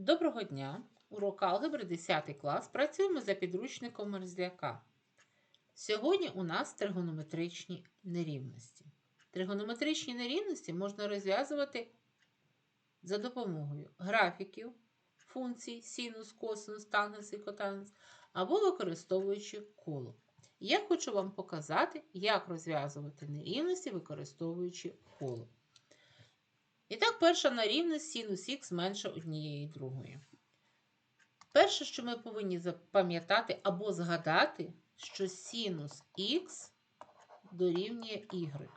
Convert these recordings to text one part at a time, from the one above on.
Доброго дня! Урок алгебри 10 клас. Працюємо за підручником Мерзляка. Сьогодні у нас тригонометричні нерівності. Тригонометричні нерівності можна розв'язувати за допомогою графіків, функцій, синус, косинус, тангенс і котангенс, або використовуючи коло. Я хочу вам показати, як розв'язувати нерівності, використовуючи коло. І так, перша нерівність синус х менше однієї другої. Перше, що ми повинні запам'ятати або згадати, що синус х дорівнює y.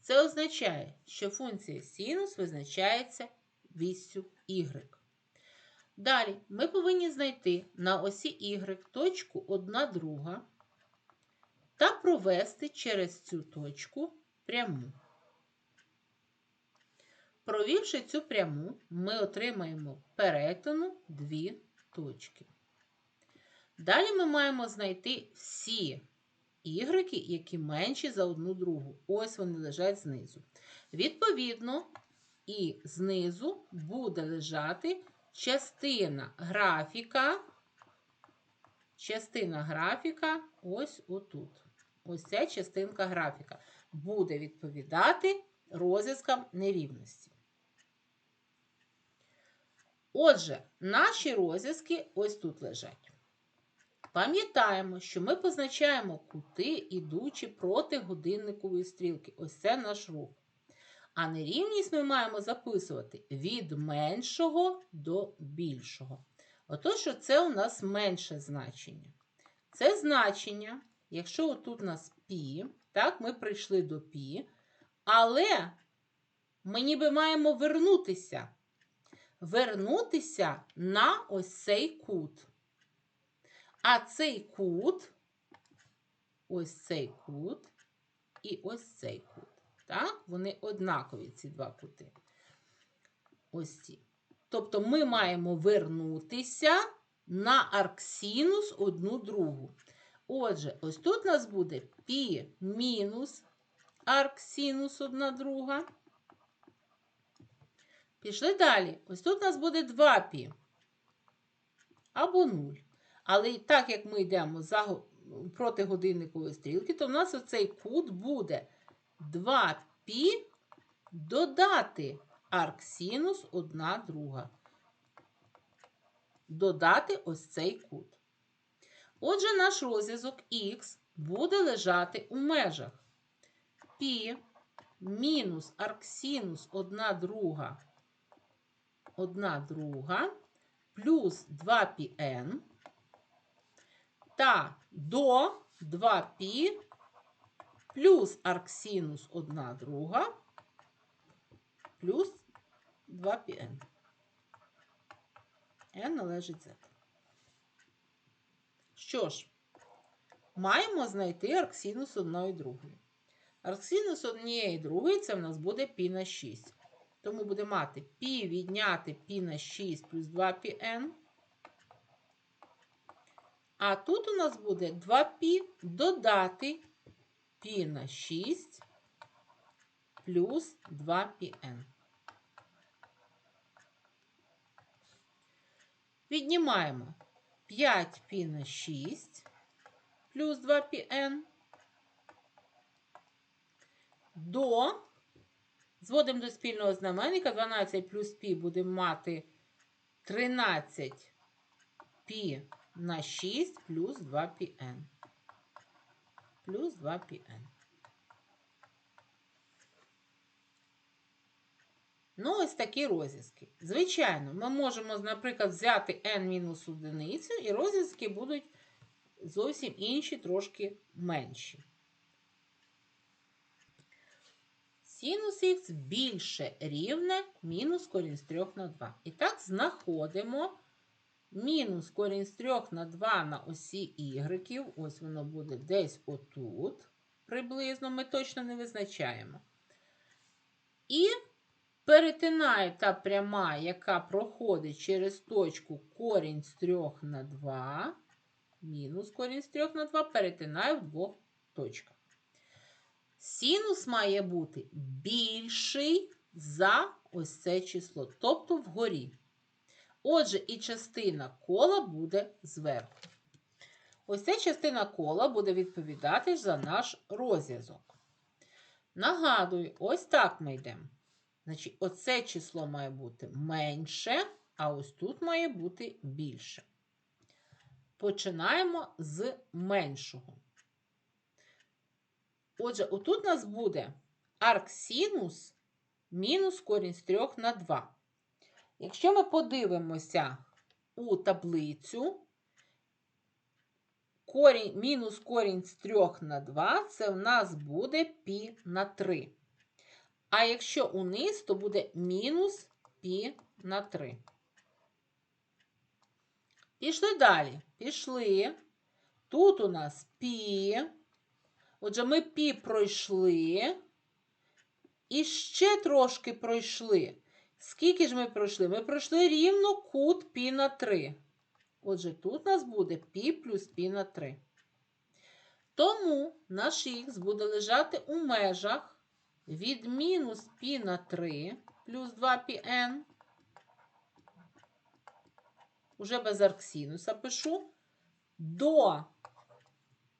Це означає, що функція синус визначається віссю y. Далі ми повинні знайти на осі y точку 1 друга та провести через цю точку пряму. Провівши цю пряму, ми отримаємо перетину дві точки. Далі ми маємо знайти всі ігреки, які менші за одну другу. Ось вони лежать знизу. Відповідно, і знизу буде лежати частина графіка, частина графіка ось отут. Ось ця частинка графіка буде відповідати розв'язкам нерівності. Отже, наші розв'язки ось тут лежать. Пам'ятаємо, що ми позначаємо кути, ідучи проти годинникової стрілки. Ось це наш рух. А нерівність ми маємо записувати від меншого до більшого. Отож, це у нас менше значення. Це значення, якщо тут у нас пі, так, ми прийшли до пі, але ми ніби маємо вернутися. Вернутися на ось цей кут. А цей кут, ось цей кут і ось цей кут. Так? Вони однакові, ці два кути. Ось ці. Тобто ми маємо вернутися на арксінус одну другу. Отже, ось тут у нас буде пі мінус арксінус одна друга. Пішли далі. Ось тут у нас буде 2 пі або 0. Але так як ми йдемо за, проти годинникової стрілки, то в нас оцей кут буде 2 пі додати арксінус одна друга. Додати ось цей кут. Отже, наш розв'язок х буде лежати у межах пі мінус арксінус одна друга, одна друга плюс 2πn та до 2π плюс арксінус одна друга плюс 2πn. n належить z. Що ж, маємо знайти арксінус одної другої. Арксинус однієї і другої це в нас буде π на 6. Тому буде мати π відняти π на 6 плюс 2πn. А тут у нас буде 2π додати π на 6 плюс 2πn. Віднімаємо 5π на 6 плюс 2πn до, зводимо до спільного знаменника, 12 плюс пі будемо мати 13 пі на 6 плюс 2 πn. Плюс 2 πn. Ну, ось такі розв'язки. Звичайно, ми можемо, наприклад, взяти n-1 і розв'язки будуть зовсім інші, трошки менші. Синус х більше рівне мінус корінь з 3 на 2. І так знаходимо мінус корінь з 3 на 2 на осі y. Ось воно буде десь отут. Приблизно ми точно не визначаємо. І перетинає та пряма, яка проходить через точку корінь з 3 на 2. Мінус корінь з 3 на 2 перетинає в двох точках. Синус має бути більший за ось це число, тобто вгорі. Отже, і частина кола буде зверху. Ось ця частина кола буде відповідати за наш розв'язок. Нагадую, ось так ми йдемо. Значить, оце число має бути менше, а ось тут має бути більше. Починаємо з меншого. Отже, отут у нас буде арксінус мінус корінь з 3 на 2. Якщо ми подивимося у таблицю, корінь, мінус корінь з 3 на 2, це в нас буде пі на 3. А якщо униз, то буде мінус пі на 3. Пішли далі. Пішли. Тут у нас пі. Отже, ми пі пройшли. І ще трошки пройшли. Скільки ж ми пройшли? Ми пройшли рівно кут пі на 3. Отже, тут у нас буде пі плюс пі на 3. Тому наш х буде лежати у межах від мінус пі на 3 плюс 2πn. Уже без арксінуса пишу. До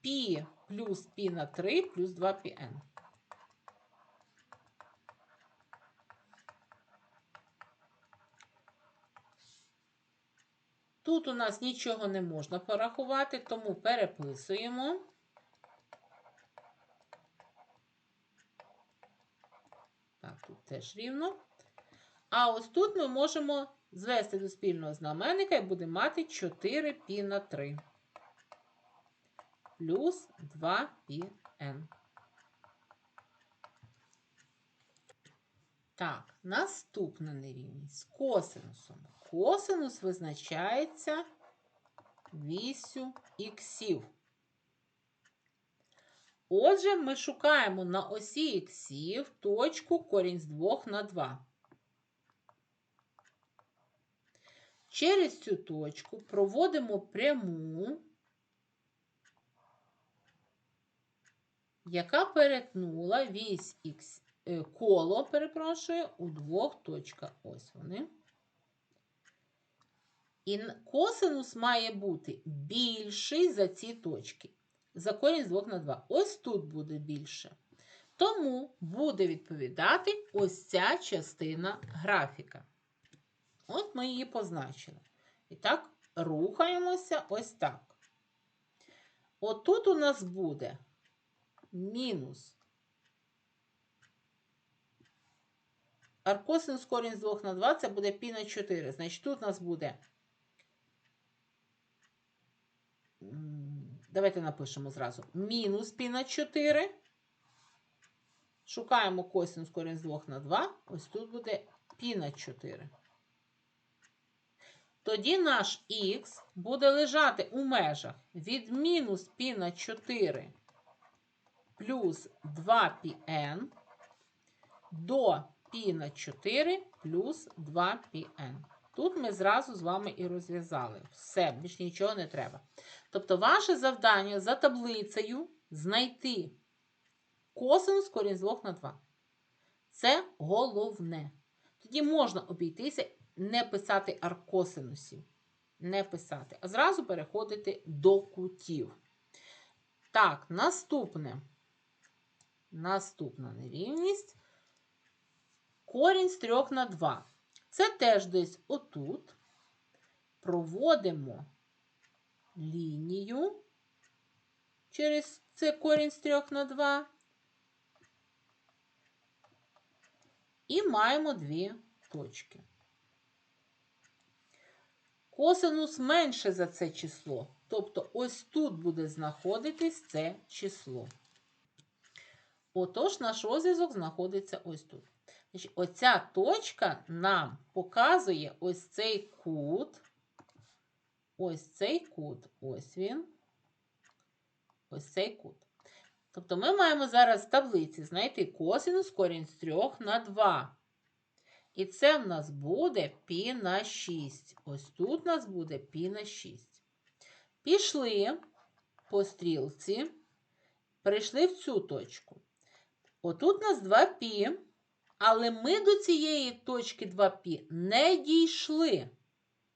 пі плюс пі на 3 плюс 2πn. Тут у нас нічого не можна порахувати, тому переписуємо. Так, тут теж рівно. А ось тут ми можемо звести до спільного знаменника і будемо мати 4 π на 3 плюс 2 πn. Так, наступна нерівність з косинусом. Косинус визначається вісю іксів. Отже, ми шукаємо на осі іксів точку корінь з 2 на 2. Через цю точку проводимо пряму, яка перетнула вісь ікс, е, коло, перепрошую, у двох точках. Ось вони. І косинус має бути більший за ці точки. За корінь з 2 на 2. Ось тут буде більше. Тому буде відповідати ось ця частина графіка. От ми її позначили. І так, рухаємося ось так. Отут у нас буде мінус. Аркосинус корінь з 2 на 2 це буде пі на 4. Значить, тут у нас буде Давайте напишемо зразу. Мінус пі на 4. Шукаємо косинус корінь з 2 на 2. Ось тут буде пі на 4. Тоді наш х буде лежати у межах від мінус пі на 4 плюс 2πn до пі на 4 плюс 2πn. Тут ми зразу з вами і розв'язали. Все, більш нічого не треба. Тобто, ваше завдання за таблицею знайти косинус корінь з 2 на 2. Це головне. Тоді можна обійтися, не писати аркосинусів. Не писати, а зразу переходити до кутів. Так, наступне. Наступна нерівність. Корінь з 3 на 2. Це теж десь отут проводимо лінію через це корінь з 3 на 2. І маємо дві точки. Косинус менше за це число. Тобто ось тут буде знаходитись це число. Отож, наш розв'язок знаходиться ось тут. Оця точка нам показує ось цей кут. Ось цей кут. Ось він. Ось цей кут. Тобто ми маємо зараз в таблиці знайти косинус корінь з 3 на 2. І це в нас буде пі на 6. Ось тут у нас буде пі на 6. Пішли по стрілці, прийшли в цю точку. Отут у нас 2 пі. Але ми до цієї точки 2π не дійшли.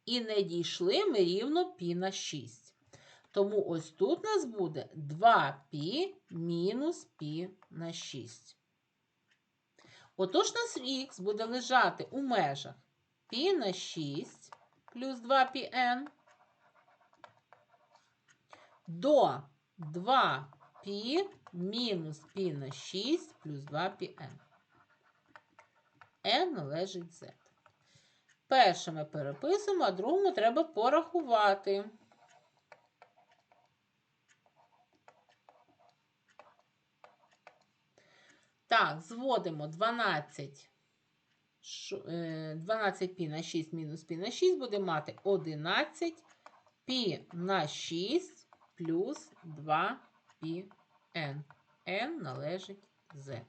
І не дійшли ми рівно пі на 6. Тому ось тут у нас буде 2π мінус пі на 6. Отож, нас х буде лежати у межах π на 6 плюс 2πn до 2π мінус π на 6 плюс 2πn. n належить z. Перше ми переписуємо, а другому треба порахувати. Так, зводимо 12. 12 пі на 6 мінус пі на 6 буде мати 11 пі на 6 плюс 2 пі n. n належить z.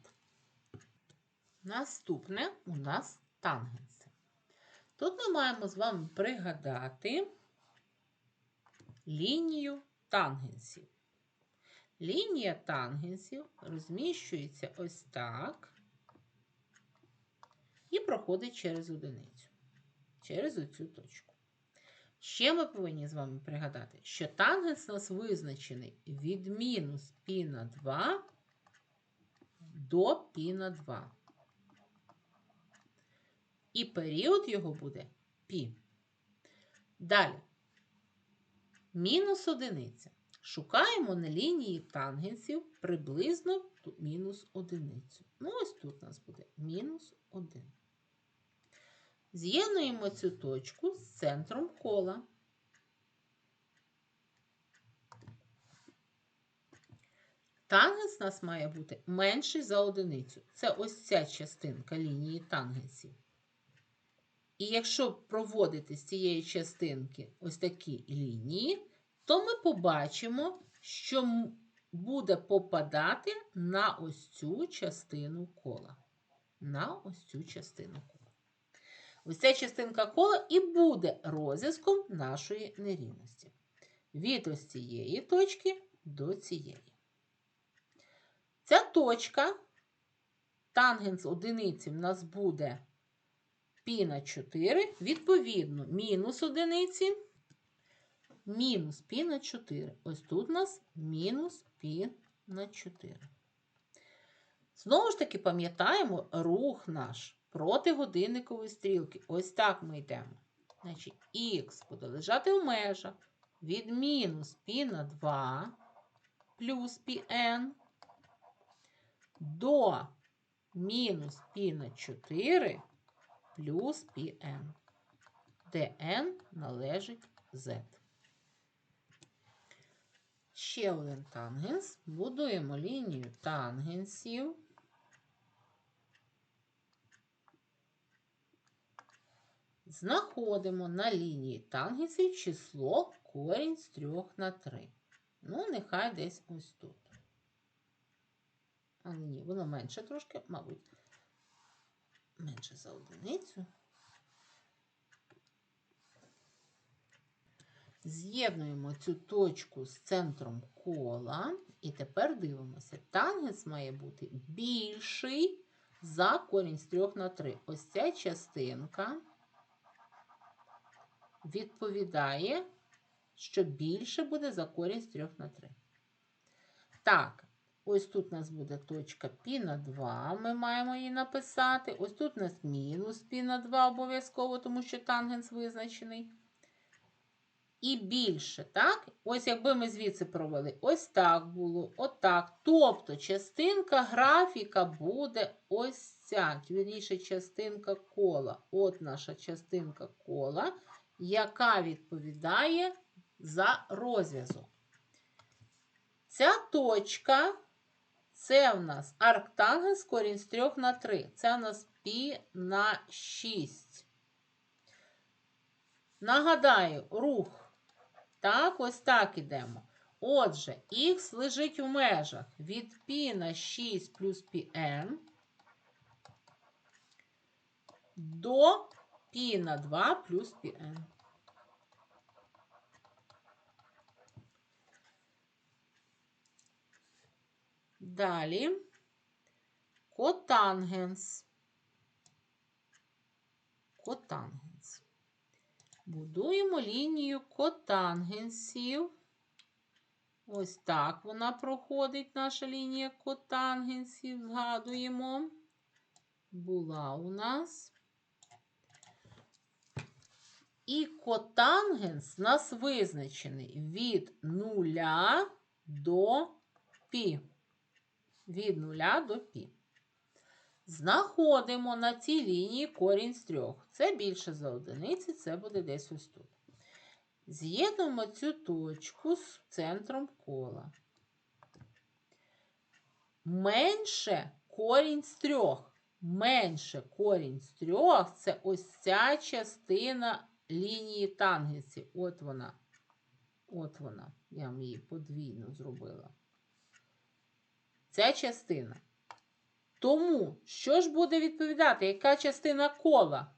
Наступне у нас тангенси. Тут ми маємо з вами пригадати лінію тангенсів. Лінія тангенсів розміщується ось так і проходить через одиницю, через оцю точку. Ще ми повинні з вами пригадати, що тангенс у нас визначений від мінус пі на 2 до пі на 2. І період його буде пі. Далі. Мінус одиниця. Шукаємо на лінії тангенсів приблизно мінус одиницю. Ну, ось тут у нас буде мінус 1. З'єднуємо цю точку з центром кола. Тангенс у нас має бути менший за одиницю. Це ось ця частинка лінії тангенсів. І якщо проводити з цієї частинки ось такі лінії, то ми побачимо, що буде попадати на ось цю частину кола. На ось цю частину кола. Ось ця частинка кола і буде розв'язком нашої нерівності. Від ось цієї точки до цієї. Ця точка, тангенс одиниці в нас буде π на 4, відповідно, мінус одиниці мінус пі на 4. Ось тут у нас мінус пі на 4. Знову ж таки, пам'ятаємо рух наш проти годинникової стрілки. Ось так ми йдемо. Значить, х буде лежати в межах від мінус пі на 2 плюс πn до мінус пі на 4 плюс πn, де n належить z. Ще один тангенс. Будуємо лінію тангенсів. Знаходимо на лінії тангенсів число корінь з 3 на 3. Ну, нехай десь ось тут. А ні, воно менше трошки, мабуть, менше за одиницю. З'єднуємо цю точку з центром кола. І тепер дивимося, тангенс має бути більший за корінь з 3 на 3. Ось ця частинка відповідає, що більше буде за з 3 на 3. Так, ось тут у нас буде точка π на 2, ми маємо її написати. Ось тут у нас мінус π на 2 обов'язково, тому що тангенс визначений і більше. так? Ось якби ми звідси провели, ось так було, отак. Тобто частинка графіка буде ось ця, вірніше, частинка кола. От наша частинка кола, яка відповідає за розв'язок. Ця точка це в нас арктангенс корінь з 3 на 3. Це в нас пі на 6. Нагадаю, рух. Так, ось так ідемо. Отже, х лежить у межах від пі на 6 плюс пі n до π на 2 плюс πn. Далі котангенс. Котангенс Будуємо лінію котангенсів. Ось так вона проходить, наша лінія котангенсів. Згадуємо. Була у нас. І котангенс у нас визначений від 0 до пі. Від 0 до пі. Знаходимо на цій лінії корінь з трьох. Це більше за одиниці, це буде десь ось тут. З'єднуємо цю точку з центром кола. Менше корінь з трьох. Менше корінь з трьох це ось ця частина лінії тангенсів. От вона. От вона. Я вам її подвійно зробила. Ця частина. Тому, що ж буде відповідати? Яка частина кола?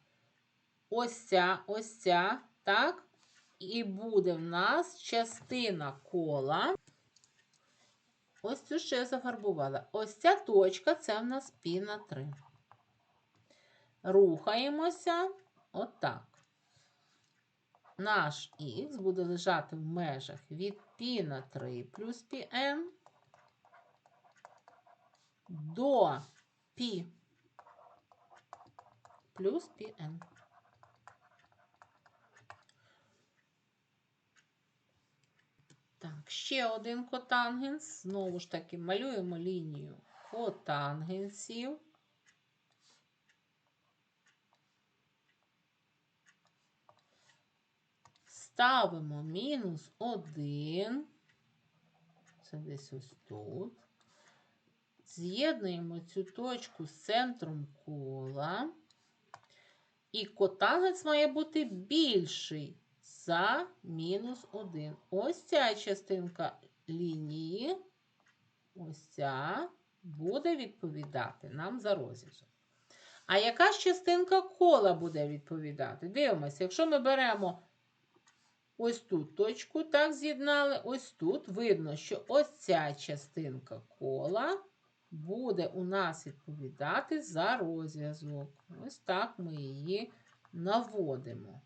Ось ця, ось ця, так? І буде в нас частина кола. Ось цю ще я зафарбувала. Ось ця точка це в нас пі на 3. Рухаємося отак Наш х буде лежати в межах від пі на 3 плюс πn до π плюс πn. Так, ще один котангенс. Знову ж таки, малюємо лінію котангенсів. Ставимо мінус 1. Це десь ось тут. З'єднуємо цю точку з центром кола. І котангенс має бути більший за мінус 1. Ось ця частинка лінії, ось ця, буде відповідати нам за розв'язок. А яка ж частинка кола буде відповідати? Дивимося, якщо ми беремо ось тут точку, так, з'єднали, ось тут, видно, що ось ця частинка кола буде у нас відповідати за розв'язок. Ось так ми її наводимо.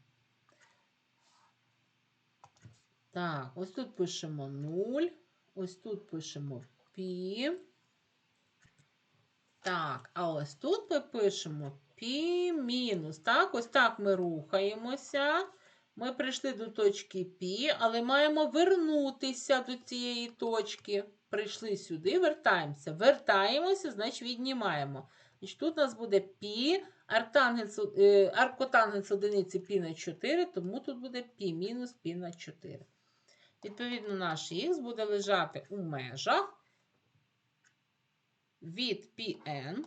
Так, ось тут пишемо 0, ось тут пишемо пі. Так, а ось тут ми пишемо пі мінус. Так, ось так ми рухаємося. Ми прийшли до точки пі, але маємо вернутися до цієї точки. Прийшли сюди, вертаємося. Вертаємося, значить віднімаємо. Значить, Тут у нас буде пі, е, аркотангенс одиниці пі на 4, тому тут буде пі мінус пі на 4. Відповідно, наш х буде лежати у межах від πn,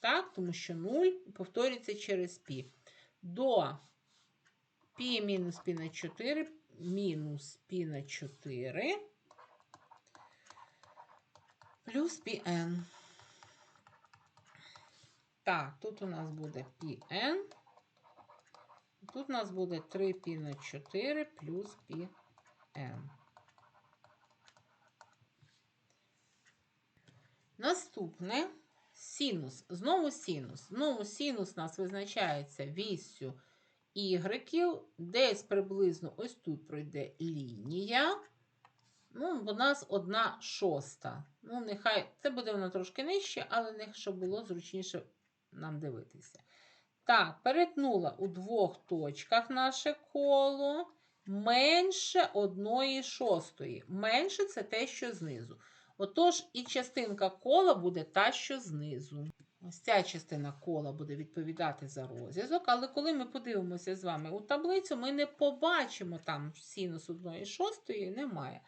так, тому що 0 повторюється через π, до Пі мінус пі на 4, мінус пі на 4, плюс пін. Так, тут у нас буде пін. Тут у нас буде 3 пі на 4 плюс пі n. Наступне синус. Знову синус. Знову синус у нас визначається вісю ігреків. Десь приблизно ось тут пройде лінія. Ну, у нас одна шоста. Ну, нехай це буде вона трошки нижче, але не щоб було зручніше нам дивитися. Так, перетнула у двох точках наше коло менше одної шостої. Менше це те, що знизу. Отож, і частинка кола буде та, що знизу. Ось ця частина кола буде відповідати за розв'язок, але коли ми подивимося з вами у таблицю, ми не побачимо там синус одної шостої, немає.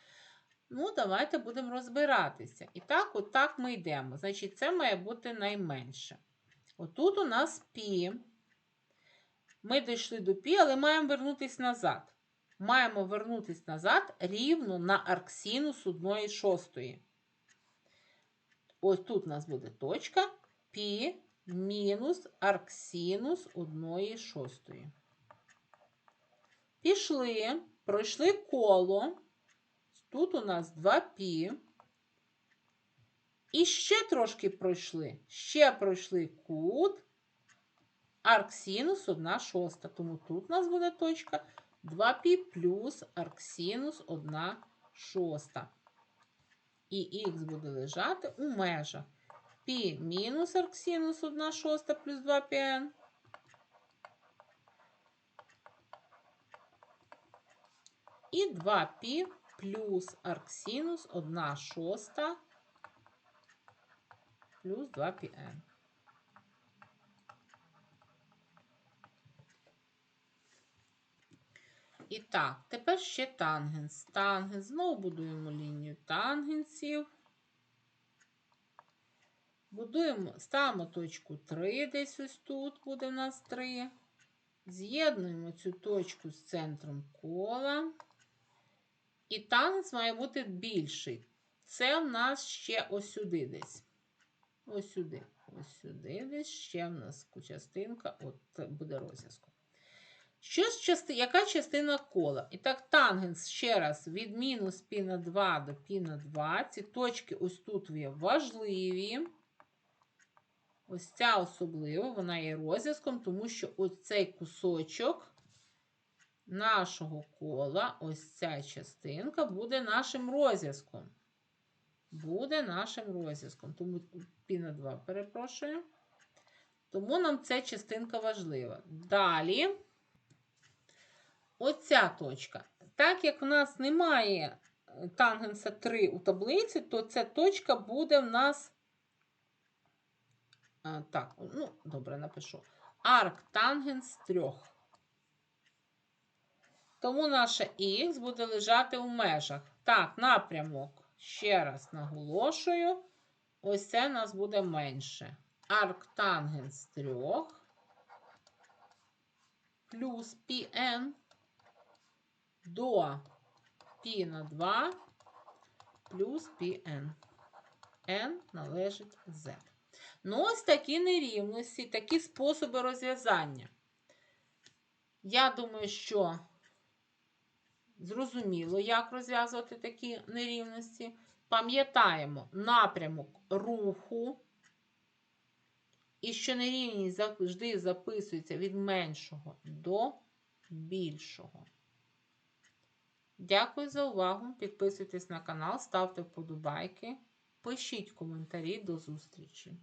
Ну, давайте будемо розбиратися. І так, отак ми йдемо. Значить, це має бути найменше. Отут у нас пі. Ми дійшли до пі, але маємо вернутися назад. Маємо вернутися назад рівно на арксінус 1 шостої. Ось тут у нас буде точка пі мінус арксінус 1 шостої. Пішли, пройшли коло. Тут у нас 2 пі. І ще трошки пройшли. Ще пройшли кут. арксінус 1 шоста. Тому тут у нас буде точка 2π плюс арксінус 1 шоста. І х буде лежати у межах π мінус арксінус 1 шоста плюс 2πn. І 2π плюс арксінус 1 шоста плюс 2πn. І так, тепер ще тангенс. Тангенс. Знову будуємо лінію тангенсів. Будуємо, ставимо точку 3, десь ось тут буде в нас 3. З'єднуємо цю точку з центром кола. І тангенс має бути більший. Це в нас ще ось сюди десь. Ось сюди. Ось сюди десь ще в нас частинка от буде розв'язком. Що з части... Яка частина кола? І так, тангенс ще раз від мінус π на 2 до π на 2. Ці точки ось тут є важливі. Ось ця особливо, вона є розв'язком, тому що ось цей кусочок нашого кола, ось ця частинка, буде нашим розв'язком. Буде нашим розв'язком. Тому на 2 перепрошую. Тому нам ця частинка важлива. Далі. Оця точка. Так як в нас немає тангенса 3 у таблиці, то ця точка буде в нас. А, так, ну, добре, напишу. Арк тангенс 3. Тому наша х буде лежати у межах. Так, напрямок. Ще раз наголошую. Ось це у нас буде менше. Арк тангенс 3 плюс πn до π на 2 плюс πn. n належить z. Ну, ось такі нерівності, такі способи розв'язання. Я думаю, що зрозуміло, як розв'язувати такі нерівності. Пам'ятаємо напрямок руху. І що нерівність завжди записується від меншого до більшого. Дякую за увагу. Підписуйтесь на канал, ставте вподобайки, пишіть коментарі. До зустрічі!